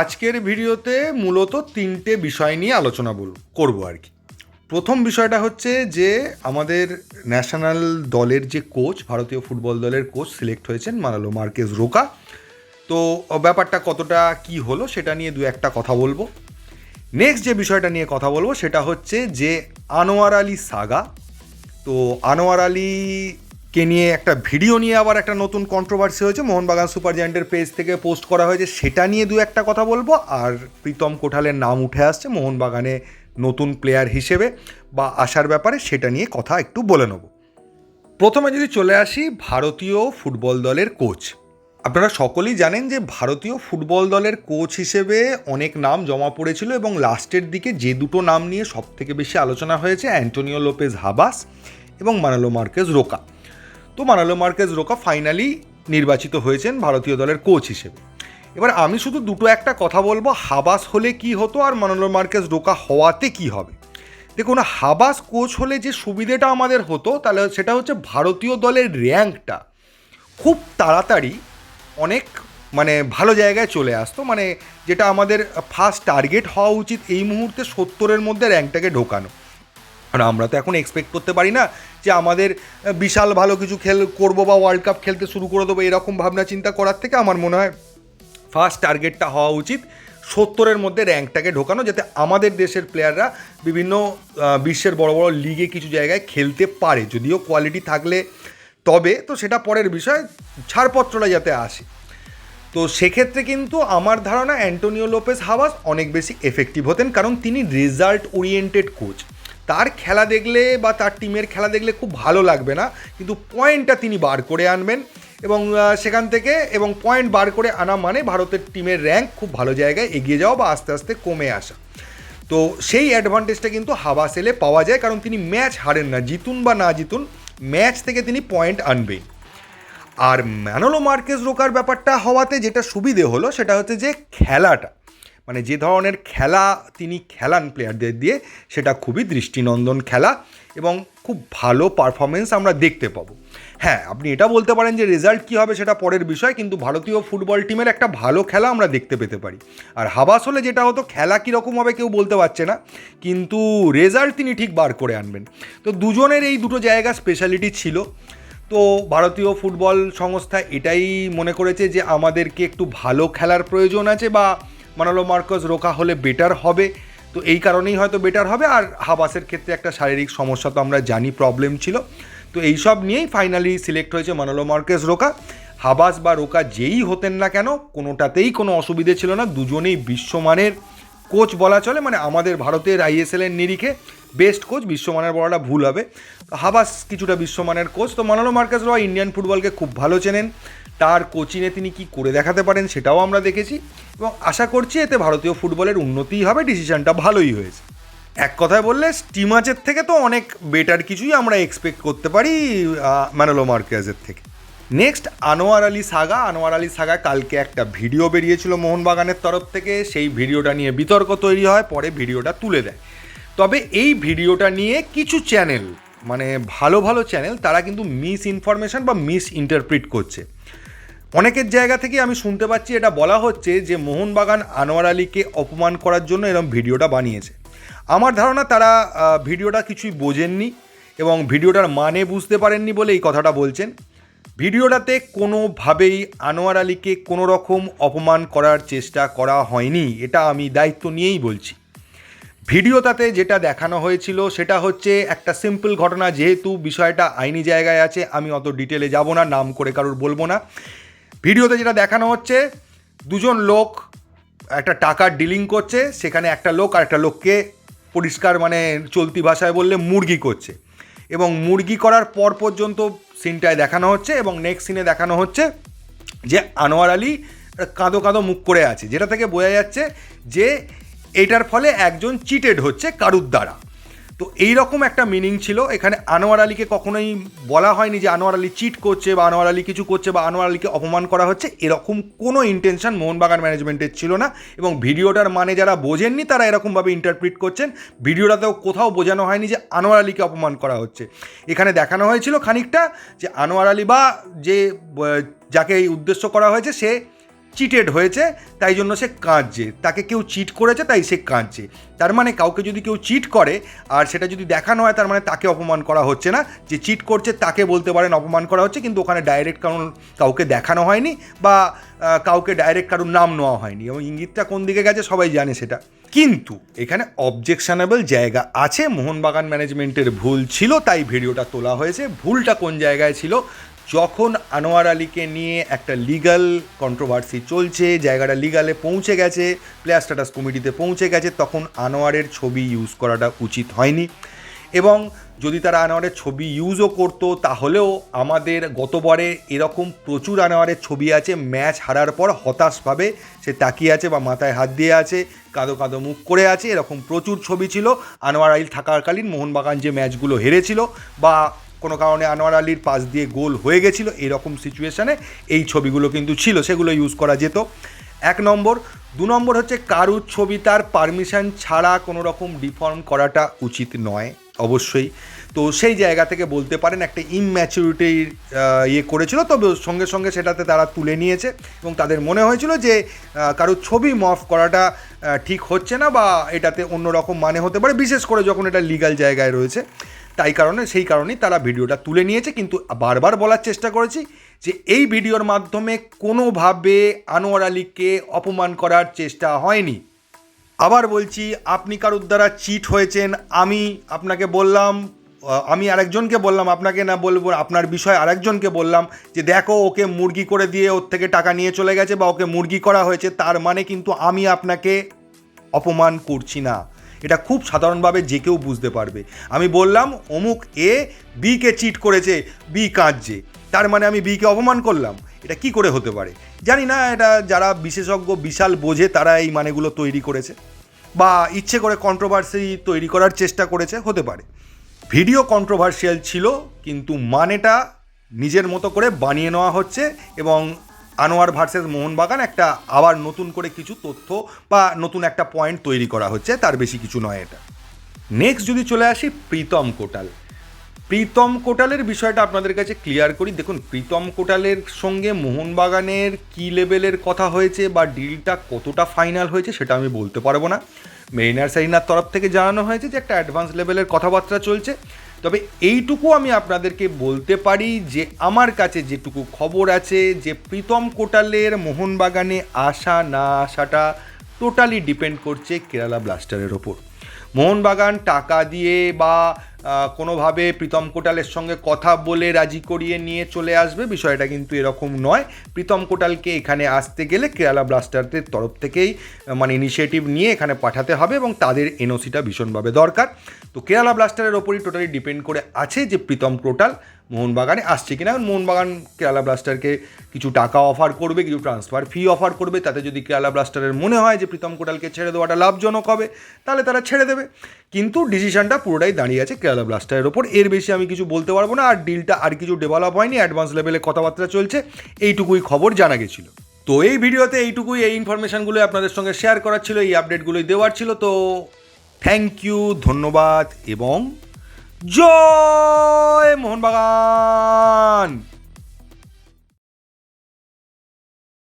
আজকের ভিডিওতে মূলত তিনটে বিষয় নিয়ে আলোচনা বল করব আর কি। প্রথম বিষয়টা হচ্ছে যে আমাদের ন্যাশনাল দলের যে কোচ, ভারতীয় ফুটবল দলের কোচ সিলেক্ট হয়েছেন মানালো মার্কেজ রোকা। তো ব্যাপারটা কতটা কি হলো সেটা নিয়ে দু একটা কথা বলব। নেক্সট যে বিষয়টা নিয়ে কথা বলব সেটা হচ্ছে যে আনোয়ার আলী সাগা। তো, আনোয়ার আলীকে নিয়ে একটা ভিডিও নিয়ে আবার একটা নতুন কন্ট্রোভার্সি হয়েছে। মোহনবাগান সুপার জায়েন্টের পেজ থেকে পোস্ট করা হয়েছে। সেটা নিয়ে দু একটা কথা বলব। আর প্রীতম কোঠালের নাম উঠে আসছে মোহনবাগানে নতুন প্লেয়ার হিসেবে বা আসার ব্যাপারে, সেটা নিয়ে কথা একটু বলে নেব। প্রথমে যদি চলে আসি, ভারতীয় ফুটবল দলের কোচ আপনারা সকলেই জানেন যে ভারতীয় ফুটবল দলের কোচ হিসেবে অনেক নাম জমা পড়েছিল এবং লাস্টের দিকে যে দুটো নাম নিয়ে সব থেকে বেশি আলোচনা হয়েছে, অ্যান্টোনিও লোপেজ হাবাস এবং মানালো মার্কেজ রোকা। তো মানালো মার্কেজ রোকা ফাইনালি নির্বাচিত হয়েছেন ভারতীয় দলের কোচ হিসেবে। এবার আমি শুধু দুটো একটা কথা বলব, হাবাস হলে কি হতো আর মানালো মার্কেজ রোকা হওয়াতে কি হবে? দেখুন, হাবাস কোচ হলে যে সুবিধেটা আমাদের হতো, তাহলে সেটা হচ্ছে ভারতীয় দলের র্যাঙ্কটা খুব তাড়াতাড়ি অনেক মানে ভালো জায়গায় চলে আসতো। মানে যেটা আমাদের ফার্স্ট টার্গেট হওয়া উচিত এই মুহূর্তে সত্তরের মধ্যে র্যাঙ্কটাকে ঢোকানো। কারণ আমরা তো এখন এক্সপেক্ট করতে পারি না যে আমাদের বিশাল ভালো কিছু খেল করব বা ওয়ার্ল্ড কাপ খেলতে শুরু করে দেবো এরকম ভাবনা চিন্তা করার থেকে আমার মনে হয় ফার্স্ট টার্গেটটা হওয়া উচিত। সত্তরের মধ্যে র্যাঙ্কটাকে ঢোকানো যাতে আমাদের দেশের প্লেয়াররা বিভিন্ন বিশ্বের বড় বড় লিগে কিছু জায়গায় খেলতে পারে। যদিও কোয়ালিটি থাকলে তবে, তো সেটা পরের বিষয়, ছাড়পত্রটা যাতে আসে। তো সেক্ষেত্রে কিন্তু আমার ধারণা অ্যান্টোনিও লোপেস হাওয়াস অনেক বেশি এফেক্টিভ হতেন কারণ তিনি রেজাল্ট ওরিয়েন্টেড কোচ তার খেলা দেখলে বা তার টিমের খেলা দেখলে খুব ভালো লাগবে না। কিন্তু পয়েন্টটা তিনি বার করে আনবেন এবং সেখান থেকে এবং পয়েন্ট বার করে আনা মানে ভারতের টিমের র্যাঙ্ক খুব ভালো জায়গায় এগিয়ে যাওয়া বা আস্তে আস্তে কমে আসা। তো সেই অ্যাডভান্টেজটা কিন্তু হাবাস এলে পাওয়া যায় কারণ তিনি ম্যাচ হারেন না। জিতুন বা না জিতুন ম্যাচ থেকে তিনি পয়েন্ট আনবেন আর ম্যানোলো মার্কেজ রোকার ব্যাপারটা হওয়াতে যেটা সুবিধে হলো সেটা হচ্ছে যে খেলাটা মানে যে ধরনের খেলা তিনি খেলান প্লেয়ারদের দিয়ে, সেটা খুবই দৃষ্টিনন্দন খেলা এবং খুব ভালো পারফরমেন্স আমরা দেখতে পাবো। হ্যাঁ আপনি এটা বলতে পারেন যে রেজাল্ট কী হবে সেটা পরের বিষয়, কিন্তু ভারতীয় ফুটবল টিমের একটা ভালো খেলা আমরা দেখতে পেতে পারি। আর হাবাস হলে যেটা হতো, খেলা কীরকম হবে কেউ বলতে পারছে না, কিন্তু রেজাল্ট তিনি ঠিক বার করে আনবেন। তো দুজনের এই দুটো জায়গা স্পেশালিটি ছিল। তো ভারতীয় ফুটবল সংস্থা এটাই মনে করেছে যে আমাদেরকে একটু ভালো খেলার প্রয়োজন আছে বা মানালো মার্কস রোকা হলে বেটার হবে। তো এই কারণেই হয়তো বেটার হবে। আর হাবাসের ক্ষেত্রে একটা শারীরিক সমস্যা তো আমরা জানি প্রবলেম ছিল। তো এই সব নিয়েই ফাইনালি সিলেক্ট হয়েছে মানালো মার্কেস রোকা। হাবাস বা রোকা যেই হতেন না কেন, কোনোটাতেই কোনো অসুবিধে ছিল না। দুজনেই বিশ্বমানের কোচ বলা চলে মানে আমাদের ভারতের আইএসএল এর নিরিখে বেস্ট কোচ বিশ্বমানের বলাটা ভুল হবে। হাবাস কিছুটা বিশ্বমানের কোচ তো মানালো মার্কাস রয় ইন্ডিয়ান ফুটবলকে খুব ভালো চেনেন। তার কোচিংয়ে তিনি কি করে দেখাতে পারেন সেটাও আমরা দেখেছি। এবং আশা করছি এতে ভারতীয় ফুটবলের উন্নতিই হবে ডিসিশনটা ভালোই হয়েছে। এক কথায় বললে স্টিমাচের থেকে তো অনেক বেটার কিছুই আমরা এক্সপেক্ট করতে পারি ম্যানোলো মার্কেজের থেকে। Next Anwar Ali Saga. Anwar Ali Saga কালকে একটা ভিডিও বেরিয়েছিল মোহনবাগানের তরফ থেকে। সেই ভিডিওটা নিয়ে বিতর্ক তৈরি হয়, পরে ভিডিওটা তুলে দেয়। তবে এই ভিডিওটা নিয়ে কিছু চ্যানেল মানে ভালো ভালো চ্যানেল তারা কিন্তু মিস ইনফরমেশন বা মিস ইন্টারপ্রিট করছে। অনেকের জায়গা থেকে আমি শুনতে পাচ্ছি, এটা বলা হচ্ছে যে মোহনবাগান আনোয়ার আলীকে অপমান করার জন্য এরকম ভিডিওটা বানিয়েছে। আমার ধারণা তারা ভিডিওটা কিছুই বোঝেননি এবং ভিডিওটার মানে বুঝতে পারেননি বলে এই কথাটা বলছেন। ভিডিওটাতে কোনোভাবেই আনোয়ার আলীকে কোনো রকম অপমান করার চেষ্টা করা হয়নি, এটা আমি দায়িত্ব নিয়েই বলছি। ভিডিওটাতে যেটা দেখানো হয়েছিল সেটা হচ্ছে একটা সিম্পল ঘটনা, যেহেতু বিষয়টা আইনি জায়গায় আছে, আমি অত ডিটেলে যাব না, নাম করে কারোর বলব না। ভিডিওতে যেটা দেখানো হচ্ছে, দুজন লোক একটা টাকার ডিলিং করছে, সেখানে একটা লোক আর একটা লোককে পরিষ্কার মানে চলতি ভাষায় বললে মুরগি করছে। এবং মুরগি করার পর পর্যন্ত সিনটায় দেখানো হচ্ছে এবং নেক্সট সিনে দেখানো হচ্ছে যে আনোয়ার আলী কাঁদো কাঁদো মুখ করে আছে, যেটা থেকে বোঝা যাচ্ছে যে এটার ফলে একজন চিটেড হচ্ছে কারুর দ্বারা। তো এই রকম একটা মিনিং ছিল। এখানে আনোয়ার আলীকে কখনোই বলা হয়নি যে আনোয়ার আলী চিট করছে বা আনোয়ার আলী কিছু করছে বা আনোয়ার আলীকে অপমান করা হচ্ছে। এরকম কোনো ইন্টেনশন মোহনবাগান ম্যানেজমেন্টের ছিল না এবং ভিডিওটার মানে যারা বোঝেননি তারা এরকমভাবে ইন্টারপ্রিট করছেন। ভিডিওটাতেও কোথাও বোঝানো হয়নি যে আনোয়ার আলীকে অপমান করা হচ্ছে। এখানে দেখানো হয়েছিল খানিকটা যে আনোয়ার আলী বা যে যাকে এই উদ্দেশ্য করা হয়েছে সে চিটেড হয়েছে, তাই জন্য সে কাঁদছে। তাকে কেউ চিট করেছে, তাই সে কাঁদছে। তার মানে কাউকে যদি কেউ চিট করে, আর সেটা যদি দেখানো হয়, তার মানে তাকে অপমান করা হচ্ছে না। যে চিট করছে, তাকে বলতে পারেন অপমান করা হচ্ছে, কিন্তু ওখানে ডাইরেক্ট কারণ কাউকে দেখানো হয়নি বা কাউকে ডাইরেক্ট কারোর নাম নেওয়া হয়নি। এবং ইঙ্গিতটা কোন দিকে গেছে, সবাই জানে সেটা। কিন্তু এখানে অবজেকশনেবল জায়গা আছে। মোহনবাগান ম্যানেজমেন্টের ভুল ছিল, তাই ভিডিওটা তোলা হয়েছে। ভুলটা কোন জায়গায় ছিল যখন আনোয়ার আলীকে নিয়ে একটা লিগাল কন্ট্রোভার্সি চলছে, জায়গাটা লিগালে পৌঁছে গেছে প্লেয়ার স্ট্যাটাস কমিটিতে পৌঁছে গেছে, তখন আনোয়ারের ছবি ইউজ করাটা উচিত হয়নি। এবং যদি তারা আনোয়ারের ছবি ইউজও করতো, তাহলেও আমাদের গতবারে এরকম প্রচুর আনোয়ারের ছবি আছে ম্যাচ হারার পর হতাশভাবে সে তাকিয়ে আছে বা মাথায় হাত দিয়ে আছে, কাঁদো কাঁদো মুখ করে আছে, এরকম প্রচুর ছবি ছিল। আনোয়ার আলী থাকাকালীন মোহনবাগান যে ম্যাচগুলো হেরেছিল বা কোনো কারণে আনোয়ার আলীর পাশ দিয়ে গোল হয়ে গেছিল, এরকম সিচুয়েশানে এই ছবিগুলো কিন্তু ছিল, সেগুলো ইউজ করা যেত। এক নম্বর, দু নম্বর হচ্ছে কারুর ছবি, তার পারমিশন ছাড়া কোনো রকম ডিফর্ম করাটা উচিত নয়, অবশ্যই। তো সেই জায়গা থেকে বলতে পারেন, একটা ইমম্যাচুরিটির ইয়ে করেছিল, তবে সঙ্গে সঙ্গে সেটাতে তারা তুলে নিয়েছে এবং তাদের মনে হয়েছিল যে কারোর ছবি মফ করাটা ঠিক হচ্ছে না বা এটাতে অন্যরকম মানে হতে পারে, বিশেষ করে যখন এটা লিগাল জায়গায় রয়েছে। তাই কারণে, সেই কারণেই তারা ভিডিওটা তুলে নিয়েছে। কিন্তু বারবার বলার চেষ্টা করেছি যে এই ভিডিওর মাধ্যমে কোনোভাবে আনোয়ার আলীকে অপমান করার চেষ্টা হয়নি। আবার বলছি, আপনি কারোর দ্বারা চিট হয়েছেন? আমি আপনাকে বললাম আমি আরেকজনকে বললাম, আপনাকে না বলব, আপনার বিষয়ে আরেকজনকে বললাম যে দেখো, ওকে মুরগি করে দিয়ে ওর থেকে টাকা নিয়ে চলে গেছে বা ওকে মুরগি করা হয়েছে, তার মানে কিন্তু আমি আপনাকে অপমান করছি না। এটা খুব সাধারণভাবে যে কেউ বুঝতে পারবে। আমি বললাম, অমুক এ বিকে চিট করেছে, বি কাঁদছে তার মানে আমি বিকে অপমান করলাম। এটা কি করে হতে পারে? জানি না, এটা যারা বিশেষজ্ঞ বিশাল বোঝে, তারা এই মানেগুলো তৈরি করেছে। বা ইচ্ছে করে কন্ট্রোভার্সি তৈরি করার চেষ্টা করেছে, হতে পারে। ভিডিও কন্ট্রোভার্সিয়াল ছিল, কিন্তু মানেটা নিজের মতো করে বানিয়ে নেওয়া হচ্ছে এবং আনোয়ার ভার্সেস মোহনবাগান একটা আবার নতুন করে কিছু তথ্য বা নতুন একটা পয়েন্ট তৈরি করা হচ্ছে, তার বেশি কিছু নয় এটা। নেক্সট যদি চলে আসি, প্রীতম কোটাল। প্রীতম কোটালের বিষয়টা আপনাদের কাছে ক্লিয়ার করি। দেখুন, প্রীতম কোটালের সঙ্গে মোহনবাগানের কি লেভেলের কথা হয়েছে বা ডিলটা কতটা ফাইনাল হয়েছে সেটা আমি বলতে পারব না। মেরিনার সাইনার তরফ থেকে জানানো হয়েছে যে একটা অ্যাডভান্স লেভেলের কথাবার্তা চলছে। তবে এইটুকু আমি আপনাদেরকে বলতে পারি যে আমার কাছে যেটুকু খবর আছে যে প্রীতম কোটালের মোহনবাগানে আসা না আসাটা টোটালি ডিপেন্ড করছে কেরালা ব্লাস্টারের ওপর। মোহনবাগান টাকা দিয়ে বা কোনোভাবে প্রীতম কোটালের সঙ্গে কথা বলে রাজি করিয়ে নিয়ে চলে আসবে, বিষয়টা কিন্তু এরকম নয়। প্রীতম কোটালকে এখানে আসতে গেলে কেরালা ব্লাস্টারদের তরফ থেকেই মানে ইনিশিয়েটিভ নিয়ে এখানে পাঠাতে হবে এবং তাদের এনওসিটা ভীষণভাবে দরকার। তো কেরালা ব্লাস্টারের ওপরই টোটালি ডিপেন্ড করে আছে যে প্রীতম কোটাল মোহনবাগানে আসছে কিনা? এখন মোহনবাগান কেরালা ব্লাস্টারকে কিছু টাকা অফার করবে, কিছু ট্রান্সফার ফি অফার করবে, তাতে যদি কেরালা ব্লাস্টারের মনে হয় যে প্রীতম কোটালকে ছেড়ে দেওয়াটা লাভজনক হবে, তাহলে তারা ছেড়ে দেবে। কিন্তু ডিসিশনটা পুরোটাই দাঁড়িয়ে আছে কেরালা ব্লাস্টারের ওপর। এর বেশি আমি কিছু বলতে পারব না, আর ডিলটা আর কিছু ডেভেলপ হয়নি অ্যাডভান্স লেভেলে কথাবার্তা চলছে, এইটুকুই খবর জানা গেছিল। তো এই ভিডিওতে এইটুকুই, এই ইনফরমেশনগুলো আপনাদের সঙ্গে শেয়ার করার ছিল, এই আপডেটগুলোই দেওয়ার ছিল। তো থ্যাংক ইউ ধন্যবাদ, এবং জয় মোহনবাগান।